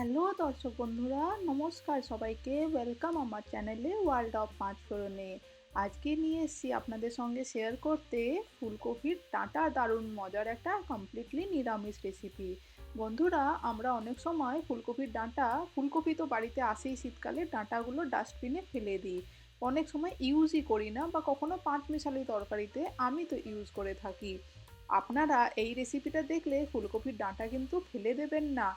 Hello দর্শক বন্ধুরা, নমস্কার সবাইকে। ওয়েলকাম আমার চ্যানেলে ওয়ার্ল্ড অফ পাঁচ ফোড়নে আজকে নিয়ে এসেছি আপনাদের সঙ্গে শেয়ার করতে ফুলকপির ডাঁটা দারুণ মজার একটা কমপ্লিটলি নিরামিষ রেসিপি বন্ধুরা, আমরা অনেক সময় ফুলকপির ডাঁটা, ফুলকপি তো বাড়িতে আসেই শীতকালে, ডাঁটাগুলো ডাস্টবিনে ফেলে দিই। অনেক সময় ইউজই করি না বা কখনো পাঁচ মিশালি তরকারিতে আমি তো ইউজ করে থাকি। আপনারা এই রেসিপিটা দেখলে ফুলকপির ডাঁটা কিন্তু ফেলে দেবেন না।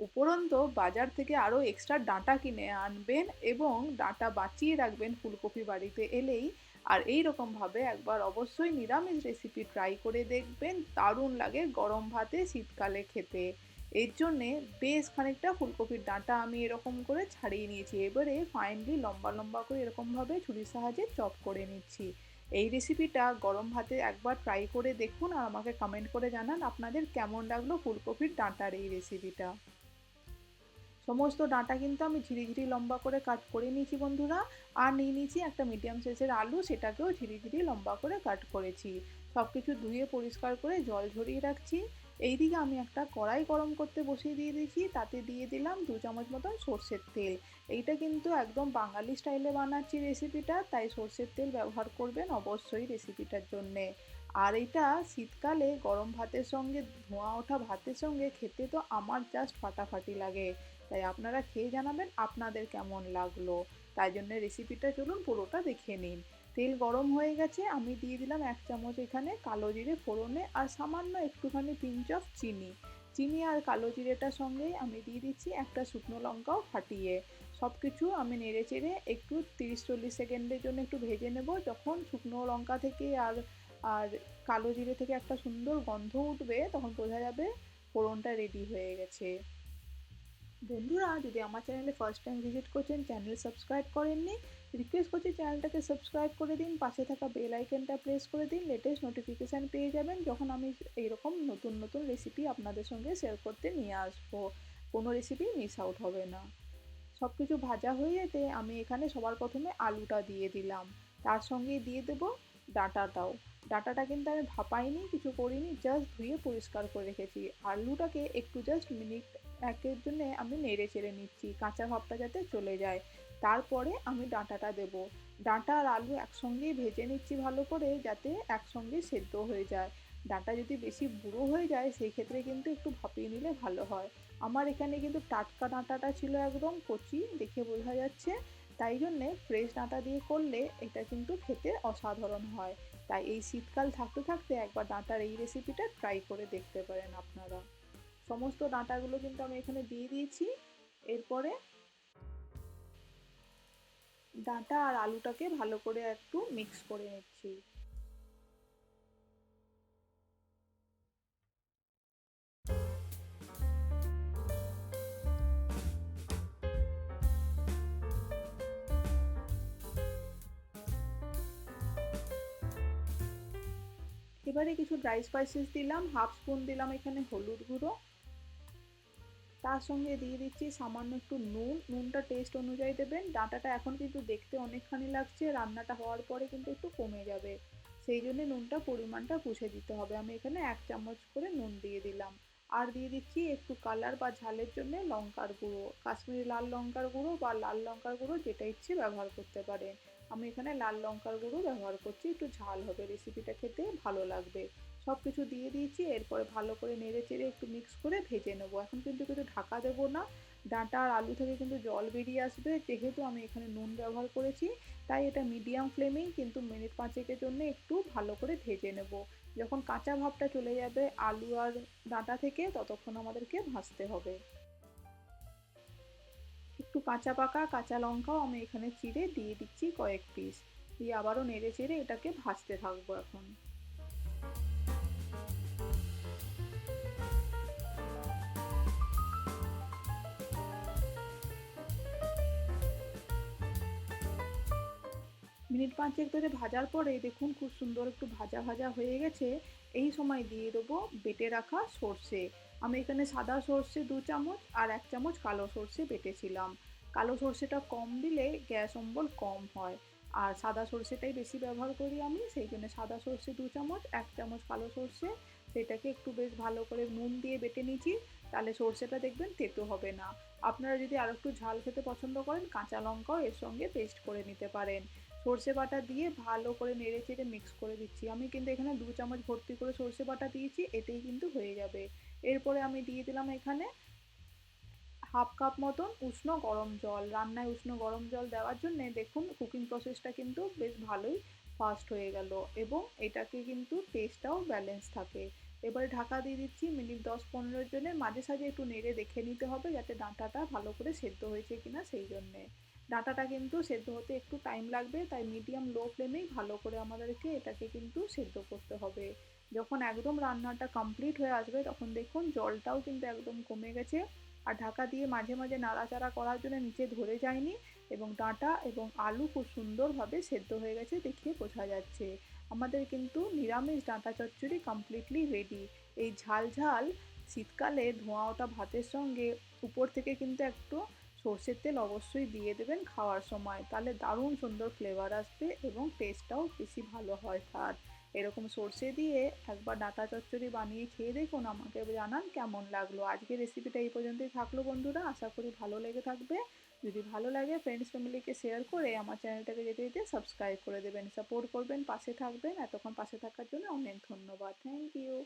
উপরন্ত বাজার থেকে আরও এক্সট্রা ডাঁটা কিনে আনবেন এবং ডাঁটা বাঁচিয়ে রাখবেন ফুলকপি বাড়িতে এলেই। আর এই রকমভাবে একবার অবশ্যই নিরামিষ রেসিপি ট্রাই করে দেখবেন, দারুণ লাগে গরম ভাতে শীতকালে খেতে। এর জন্যে বেশ খানিকটা ফুলকপির ডাঁটা আমি এরকম করে ছাড়িয়ে নিয়েছি। এবারে ফাইনলি লম্বা লম্বা করে এরকমভাবে ছুরির সাহায্যে চপ করে নিচ্ছি। এই রেসিপিটা গরম ভাতে একবার ট্রাই করে দেখুন আর আমাকে কমেন্ট করে জানান আপনাদের কেমন লাগল ফুলকপির ডাঁটার এই রেসিপিটা সমস্ত ডাঁটা কিন্তু আমি ঝিরি ঝিরি লম্বা করে কাট করে নিয়েছি বন্ধুরা। আর নিয়ে নিয়েছি একটা মিডিয়াম সাইজের আলু, সেটাকেও ঝিরি ঝিরি লম্বা করে কাট করেছি। সব কিছু ধুয়ে পরিষ্কার করে জল ঝরিয়ে রাখছি। এইদিকে আমি একটা কড়াই গরম করতে বসিয়ে দিয়ে দিয়েছি। তাতে দিয়ে দিলাম দু চামচ মতন সর্ষের তেল। এইটা কিন্তু একদম বাঙালি স্টাইলে বানাচ্ছি রেসিপিটা তাই সর্ষের তেল ব্যবহার করবেন অবশ্যই রেসিপিটার জন্যে। আর এটা শীতকালে গরম ভাতের সঙ্গে, ধোঁয়া ওঠা ভাতের সঙ্গে খেতে তো আমার জাস্ট ফাটাফাটি লাগে। তাই আপনারা খেয়ে জানাবেন আপনাদের কেমন লাগল। তাই জন্য রেসিপিটা চলুন পুরোটা দেখে নিন। তেল গরম হয়ে গেছে, আমি দিয়ে দিলাম এক চামচ এখানে কালো জিরে ফোড়নে আর সামান্য একটুখানি পিঞ্চ অফ চিনি। চিনি আর কালো জিরেটার সঙ্গেই আমি দিয়ে দিচ্ছি একটা শুকনো লঙ্কাও ফাটিয়ে। সব কিছু আমি নেড়ে চেড়ে একটু তিরিশ চল্লিশ সেকেন্ডের জন্য একটু ভেজে নেব, যখন শুকনো লঙ্কা থেকে আর আর কালো জিরে থেকে একটা সুন্দর গন্ধ উঠবে, তখন বোঝা যাবে ফোড়নটা রেডি হয়ে গেছে। বন্ধুরা, যদি আমার চ্যানেলে ফার্স্ট টাইম ভিজিট করছেন চ্যানেল সাবস্ক্রাইব করেননি রিকোয়েস্ট করছি চ্যানেলটাকে সাবস্ক্রাইব করে দিন, পাশে থাকা বেল আইকনটা প্রেস করে দিন লেটেস্ট নোটিফিকেশান পেয়ে যাবেন যখন আমি এইরকম নতুন নতুন রেসিপি আপনাদের সঙ্গে শেয়ার করতে নিয়ে আসব। কোনো রেসিপি মিস আউট হবে না। সব কিছু ভাজা হয়ে যেতে আমি এখানে সবার প্রথমে আলুটা দিয়ে দিলাম। তার সঙ্গে দিয়ে দেব ডাঁটাটাও ডাঁটাটা কিন্তু আমি ভাপাইনি, কিছু করিনি জাস্ট ধুয়ে পরিষ্কার করে রেখেছি। আলুটাকে একটু জাস্ট মিনিট একের জন্য আমি নেড়ে চেড়ে নিচ্ছি, কাঁচা ভাবটা যাতে চলে যায়। তারপরে আমি ডাঁটাটা দেব। ডাঁটা আর আলু একসঙ্গেই ভেজে নিচ্ছি ভালো করে, যাতে একসঙ্গে সেদ্ধ হয়ে যায়। ডাঁটা যদি বেশি বুড়ো হয়ে যায় সেই ক্ষেত্রে কিন্তু একটু ভাপিয়ে নিলে ভালো হয়। আমার এখানে কিন্তু টাটকা ডাঁটাটা ছিল একদম কচি, দেখে বোঝা যাচ্ছে। তাই জন্যে ফ্রেশ ডাঁটা দিয়ে করলে এটা কিন্তু খেতে অসাধারণ হয়। তাই এই শীতকাল থাকতে থাকতে একবার ডাঁটার এই রেসিপিটা ট্রাই করে দেখতে পারেন আপনারা। সমস্ত ডাঁটাগুলো কিন্তু আমি এখানে দিয়ে দিয়েছি। এরপরে ডাঁটা আর আলুটাকে ভালো করে একটু মিক্স করে নিচ্ছি। এবারে কিছু ড্রাই স্পাইসেস দিলাম হাফ স্পুন দিলাম এখানে হলুদ গুঁড়ো। তার সঙ্গে দিয়ে দিচ্ছি সামান্য একটু নুন। নুনটা টেস্ট অনুযায়ী দেবেন। ডাঁটাটা এখন কিন্তু দেখতে অনেকখানি লাগছে। রান্নাটা হওয়ার পরে কিন্তু একটু কমে যাবে। সেই জন্য নুনটা পরিমাণটা বুঝে দিতে হবে। আমি এখানে এক চামচ করে নুন দিয়ে দিলাম। আর দিয়ে দিচ্ছি একটু কালার বা ঝালের জন্য লঙ্কার গুঁড়ো। কাশ্মীরি লাল লঙ্কার গুঁড়ো বা লাল লঙ্কার গুঁড়ো যেটা ইচ্ছে ব্যবহার করতে পারেন। আমি এখানে লাল লঙ্কার গুঁড়ো ব্যবহার করছি, একটু ঝাল হবে রেসিপিটা খেতে, ভালো লাগবে। সব কিছু দিয়ে দিয়েছি, এরপরে ভালো করে নেড়ে চেড়ে একটু মিক্স করে ভেজে নেব। এখন কিন্তু কিছু ঢাকা দেবো না, ডাঁটা আর আলু থেকে কিন্তু জল বেরিয়ে আসবে, যেহেতু আমি এখানে নুন ব্যবহার করেছি, তাই এটা মিডিয়াম ফ্লেমেই কিন্তু মিনিট পাঁচেকের জন্য একটু ভালো করে ভেজে নেব। যখন কাঁচা ভাবটা চলে যাবে আলু আর ডাঁটা থেকে, ততক্ষণ আমাদেরকে ভাজতে হবে। একটু কাঁচা পাকা, কাঁচা লঙ্কাও আমি এখানে চিড়ে দিয়ে দিচ্ছি কয়েক পিস দিয়ে আবারও নেড়ে চেড়ে এটাকে ভাজতে থাকব এখন। মিনিট পাঁচেক ধরে ভাজার পরে দেখুন খুব সুন্দর একটু ভাজা ভাজা হয়ে গেছে। এই সময় দিয়ে দেবো বেটে রাখা সর্ষে। আমি এখানে সাদা সর্ষে দু চামচ আর এক চামচ কালো সর্ষে বেটেছিলাম। কালো সর্ষেটা কম দিলে গ্যাস অম্বল কম হয়। আর সাদা সর্ষেটাই বেশি ব্যবহার করি আমি, সেই জন্য সাদা সর্ষে দু চামচ, এক চামচ কালো সর্ষে। সেটাকে একটু বেশ ভালো করে নুন দিয়ে বেটে নিয়েছি, তাহলে সর্ষেটা দেখবেন তেতো হবে না। আপনারা যদি আর একটু ঝাল খেতে পছন্দ করেন, কাঁচা লঙ্কাও এর সঙ্গে পেস্ট করে নিতে পারেন। সর্ষে বাটা দিয়ে ভালো করে নেড়ে চেড়ে মিক্স করে দিচ্ছি। আমি কিন্তু এখানে দু চামচ ভর্তি করে সর্ষে বাটা দিয়েছি, এতেই কিন্তু হয়ে যাবে। এরপরে আমি দিয়ে দিলাম এখানে হাফ কাপ মতন উষ্ণ গরম জল। রান্নায় উষ্ণ গরম জল দেওয়ার জন্য দেখুন কুকিং প্রসেসটা কিন্তু বেশ ভালোই ফাস্ট হয়ে গেল এবং এটাকে কিন্তু টেস্টটাও ব্যালেন্স থাকে। এবারে ঢাকা দিয়ে দিচ্ছি মিনিট দশ পনেরোর জন্য। মাঝে সাঝে একটু নেড়ে দেখে নিতে হবে যাতে ডাঁটাটা ভালো করে সেদ্ধ হয়েছে কিনা সেই জন্যে। ডাঁটাটা কিন্তু সেদ্ধ হতে একটু টাইম লাগবে, তাই মিডিয়াম লো ফ্লেমেই ভালো করে আমাদেরকে এটাকে কিন্তু সেদ্ধ করতে হবে। যখন একদম রান্নাটা কমপ্লিট হয়ে আসবে, তখন দেখুন জলটাও কিন্তু একদম কমে গেছে। আর ঢাকা দিয়ে মাঝে মাঝে নাড়াচাড়া করার জন্য নিচে ধরে যায়নি এবং ডাঁটা এবং আলু খুব সুন্দরভাবে সেদ্ধ হয়ে গেছে দেখিয়ে বোঝা যাচ্ছে। আমাদের কিন্তু নিরামিষ ডাঁটা চচ্চড়ি কমপ্লিটলি রেডি এই ঝাল ঝাল শীতকালে ধোঁয়া ওটা ভাতের সঙ্গে উপর থেকে কিন্তু একটু সর্ষের তেল অবশ্যই দিয়ে দেবেন খাওয়ার সময়। তাহলে দারুণ সুন্দর ফ্লেভার আসবে এবং টেস্টটাও বেশি ভালো হয় তার। এরকম সর্ষে দিয়ে একবার ডাঁটা চচ্চড়ি বানিয়ে খেয়ে দেখুন, আমাকে জানান কেমন লাগল। আজকে রেসিপিটা এই পর্যন্তই থাকল বন্ধুরা, আশা করি ভালো লেগে থাকবে। যদি ভালো লাগে ফ্রেন্ডস ফ্যামিলিকে শেয়ার করে আমার চ্যানেলটাকে যেতে যেতে সাবস্ক্রাইব করে দেবেন সাপোর্ট করবেন, পাশে থাকবেন। এতক্ষণ পাশে থাকার জন্য অনেক ধন্যবাদ। Thank you